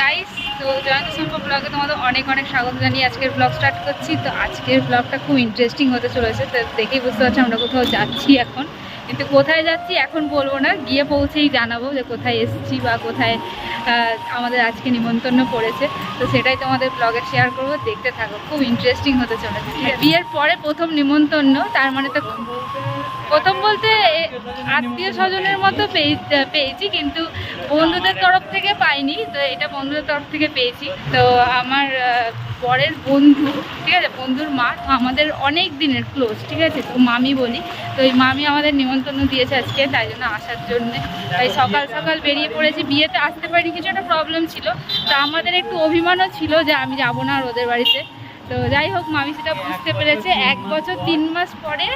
Guys তো জয়ন্ত শিল্প ব্লগে তোমাদের অনেক অনেক স্বাগত জানিয়ে আজকের ব্লগ স্টার্ট করছি। তো আজকের ব্লগটা খুব ইন্টারেস্টিং হতে চলেছে, তো দেখেই বুঝতে পারছি আমরা কোথাও যাচ্ছি এখন। কিন্তু কোথায় যাচ্ছি এখন বলব না গিয়ে পৌঁছেই জানাব যে কোথায় এসেছি বা কোথায় আমাদের আজকে নিমন্ত্রণ পড়েছে। তো সেটাই তোমাদের ব্লগে শেয়ার করব দেখতে থাকো খুব ইন্টারেস্টিং হতে চলেছে। বিয়ের পরে প্রথম নিমন্ত্রণ তার মানে তো প্রথম বলতে আত্মীয় স্বজনের মতো পেয়ে- পেয়েছি কিন্তু বন্ধুদের তরফ থেকে পাইনি তো এটা বন্ধুদের তরফ থেকে পেয়েছি। তো আমার বরের বন্ধু ঠিক আছে বন্ধুর মা তো আমাদের অনেক দিনের ক্লোজ ঠিক আছে তো মামি বলি তো এই মামি আমাদের নিমন্ত্রণ দিয়েছে আজকে, তাই জন্য আসার জন্যে। তাই সকাল সকাল বেরিয়ে পড়েছি। বিয়েতে আসতে পারি কিছু একটা প্রবলেম ছিল। তো আমাদের একটু অভিমানও ছিল যে আমি যাব না আর ওদের বাড়িতে। তো যাই হোক, মামি সেটা বুঝতে পেরেছে। এক বছর, তিন মাস পরে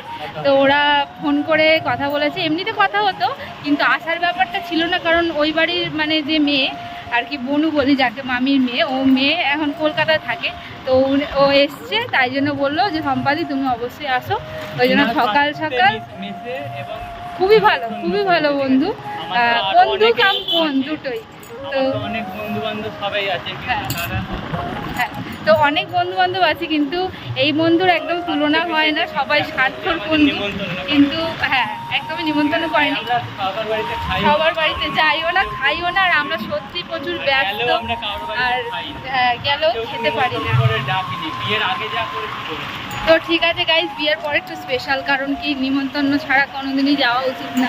তো ওরা ফোন করে কথা বলেছে। এমনিতে কথা হতো, কিন্তু আসার ব্যাপারটা ছিল না, কারণ ওই বাড়ির মানে যে মেয়ে আর কি বনু বলি যাকে মামির মেয়ে। ও মেয়ে এখন কলকাতায় থাকে তো ও এসছে তাই জন্য বলল যে সম্পাদি তুমি অবশ্যই আসো। ওই জন্য সকাল সকাল খুবই ভালো খুবই ভালো বন্ধু। বন্ধু কাম বোন দুটোই। তো তো অনেক বন্ধু বান্ধব সবাই আছে কিন্তু হ্যাঁ। তারা হ্যাঁ তো অনেক বন্ধু বান্ধব আছে কিন্তু এই বন্ধুর একদম তুলনা হয় না সবাই স্বার্থর বন্ধু কিন্তু হ্যাঁ একদমই নিমন্ত্রণ করেনি। সবার বাড়িতে যাইও না খাইও না আর আমরা সত্যি প্রচুর ব্যস্ত। আর। হ্যাঁ, গেলেও খেতে পারি না। তো ঠিক আছে গাইজ বিয়ের পরে একটু স্পেশাল কারণ কি নিমন্ত্রণ ছাড়া কোনোদিনই যাওয়া উচিত না।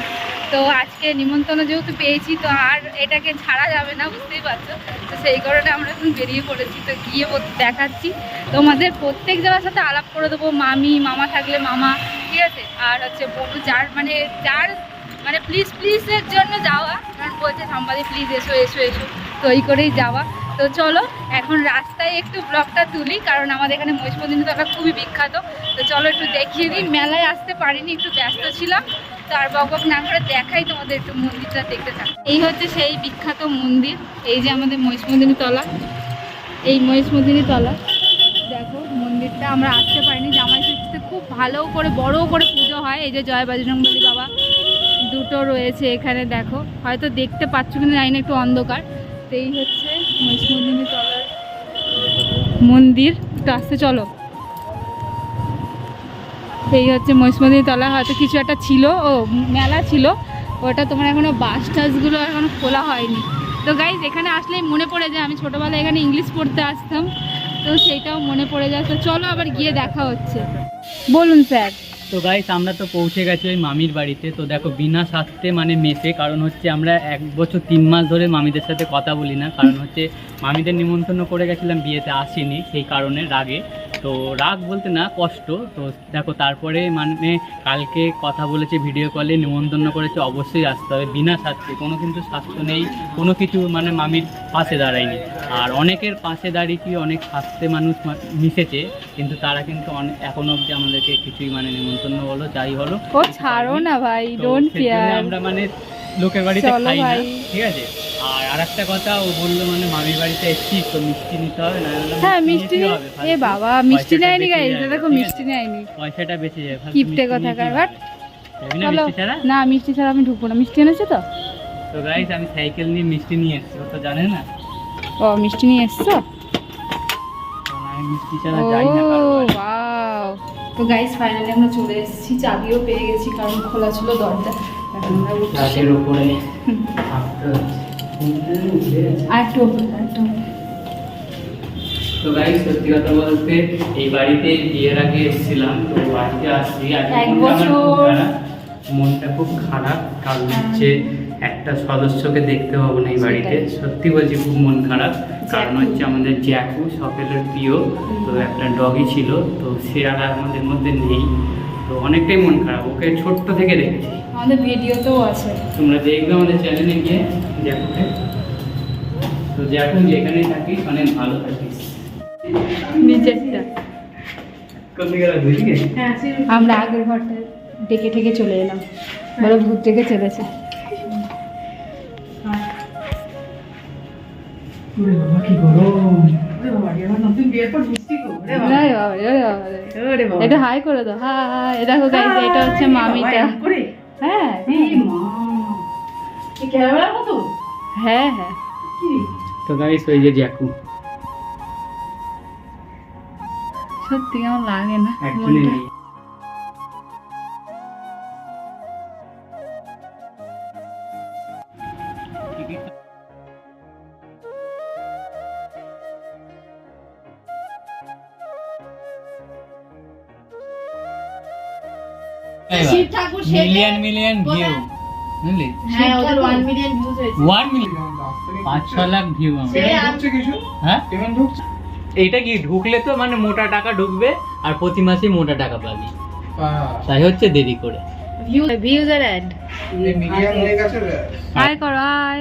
তো আজকে নিমন্ত্রণ যেহেতু পেয়েছি, তো আর এটাকে ছাড়া যাবে না, বুঝতেই পারছ? তো সেই কারণে আমরা এখন বেরিয়ে পড়েছি, তো গিয়ে দেখাচ্ছি। তোমাদের প্রত্যেক জনের সাথে আলাপ করে দেবো, মামি, মামা থাকলে মামা, ঠিক আছে? আর হচ্ছে বন্ধু, যার মানে যার মানে প্লিজ প্লিজের জন্য যাওয়া। কারণ বলছে সম্পাদি প্লিজ এসো এসো এসো। তো এই করেই যাওয়া। তো চলো, এখন রাস্তায় একটু ব্লগটা তুলি, কারণ আমাদের এখানে মহিষমদিনী তলা খুবই বিখ্যাত। তো চলো একটু দেখিয়ে দিই, মেলায় আসতে পারিনি, একটু ব্যস্ত ছিলাম। তো আর বক বক না করে দেখাই তোমাদের একটু মন্দিরটা দেখতে থাক। এই হচ্ছে সেই বিখ্যাত মন্দির, এই যে আমাদের মহিষমদিনী তলা। এই মহিষমদিনী তলা। দেখো, মন্দিরটা আমরা আসতে পারিনি। জামাই ষষ্ঠীতে খুব ভালো করে বড় করে পুজো হয়। এই যে জয় বজরংবলী বাবা দুটো রয়েছে এখানে, দেখো। হয়তো দেখতে পাচ্ছ কিনা জানি না, একটু অন্ধকার। তো এই হচ্ছে মহিষমদিনী তলার মন্দির। একটু আসতে চলো। এই হচ্ছে মহিষমদিনী তলা হয়তো কিছু একটা ছিল, ও মেলা ছিল, ওটা তোমার এখনও বাস টাসগুলো এখনও খোলা হয়নি। তো গাইজ এখানে আসলেই মনে পড়ে যায়, আমি ছোটোবেলায় এখানে ইংলিশ পড়তে আসতাম, তো সেইটাও মনে পড়ে যায়। তো চলো আবার গিয়ে দেখা হচ্ছে। বলুন স্যার তো গাইস আমরা তো পৌঁছে গেছি ওই মামির বাড়িতে। তো দেখো, বিনা স্বার্থে মানে মেসে কারণ হচ্ছে আমরা এক বছর তিন মাস ধরে মামিদের সাথে কথা বলি না, কারণ হচ্ছে মামিদের নিমন্ত্রণ করে গেছিলাম বিয়েতে, আসিনি, সেই কারণে রাগে। তো রাগ বলতে না কষ্ট। তো দেখো তারপরে মানে কালকে কথা বলেছে ভিডিও কলে নিমন্ত্রণ করেছে অবশ্যই আসতে হবে বিনা স্বার্থে। কোনো কিন্তু স্বাস্থ্য নেই কোনো কিছু মানে মামির পাশে দাঁড়ায়নি। আর অনেকের পাশে দাঁড়িয়ে কি অনেক স্বাস্থ্যে মানুষ মিশেছে কিন্তু তারা কিন্তু অনেক এখনও অবধি আমাদেরকে কিছুই মানে নিমন্ত্রণ বলো যাই হলো ও ছাড়ো না ভাই ডোন্ট কেয়ার আমরা মানে লোকের বাড়িতে খাই না ঠিক আছে? আর আরেকটা কথা ও বলল মানে মামির বাড়িতে এসছি তো মিষ্টি নিতে হবে না হ্যাঁ মিষ্টি এ বাবা মিষ্টি নেয়নি যাবে, দেখো মিষ্টি? নেয়নি। পয়সাটা বেঁচে যায় কিপটে মিষ্টি নিয়ে কোথাকার কি বাট? না চলো। মিষ্টি ছাড়া? না মিষ্টি ছাড়া আমি ঢুকবো না। মিষ্টি এনেছো তো? তো গাইস আমি সাইকেল নিয়ে মিষ্টি নিয়ে এসেছি ও তো জানে না। ও মিষ্টি নিয়ে এসছো? মিষ্টি ছাড়া যাই না তো গাইস ফাইনালি আমরা চলে এসেছি চাবিও পেয়ে গেছি কারণ খোলা ছিল দরজা। গাছের উপরে থাকতে হচ্ছে। আর একটু ওপরে, আর একটু ওপরে। তো গাইস সত্যি কথা বলতে এই বাড়িতে বিয়ের আগে এসেছিলাম তো বাড়িতে আসছি। মনটা খুব খারাপ। মনটা খুব খারাপ। কারণ হ্যাঁ। হচ্ছে একটা সদস্যকে দেখতে পাবো না এই বাড়িতে। সত্যি বলছি খুব মন খারাপ। কারণ হচ্ছে আমাদের জ্যাকু সকলের প্রিয় তো একটা ডগি ছিল তো সে আর আমাদের মধ্যে নেই। তো অনেকটাই মন খারাপ ওকে ছোট্ট থেকে দেখেছি। আমাদের ভিডিওতেও আছে। তোমরা দেখবে আমাদের চ্যানেলে গিয়ে জ্যাকুকে তো জ্যাকু যেখানেই থাকিস অনেক ভালো থাকিস। নিচেরটা কোন দিকে রাখবি ঠিক আছে আমরা আগের ঘরটা ডেকে ঠেকে চলে এলাম। বলো ভূত ডেকে চলেছে। কি গরম। বাবা, ওরে বাবা রে। এটা হাই করে দাও। হাই দেখো গাইস এটা হচ্ছে মামিটা। হ্যাঁ হ্যাঁ। হ্যাঁ তো গাইস ওই যে জ্যাকু। সত্যি কেমন লাগে না। Shiv Thakur million million view বুঝলি? হ্যাঁ ওদের ওয়ান মিলিয়ন ভিউজ হয়েছে। ওয়ান মিলিয়ন পাঁচ ছ লাখ ভিউ হ্যাঁ? এইটা কি ঢুকলে তো মানে মোটা টাকা ঢুকবে আর প্রতি মাসে মোটা টাকা পাবি। তাই হচ্ছে দেরি করে। ভিউ ভিউজ আর অ্যাড হাই করো হাই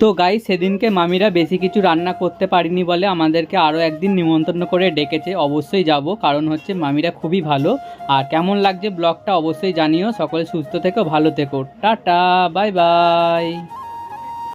তো গাই সেদিনকে মামিরা বেশি কিছু রান্না করতে পারিনি বলে আমাদেরকে আরও একদিন নিমন্ত্রণ করে ডেকেছে। অবশ্যই যাব, কারণ হচ্ছে মামিরা খুবই ভালো। আর কেমন লাগছে ব্লগটা অবশ্যই জানিও। সকলে সুস্থ থেকো, ভালো থেকো। Tata bye bye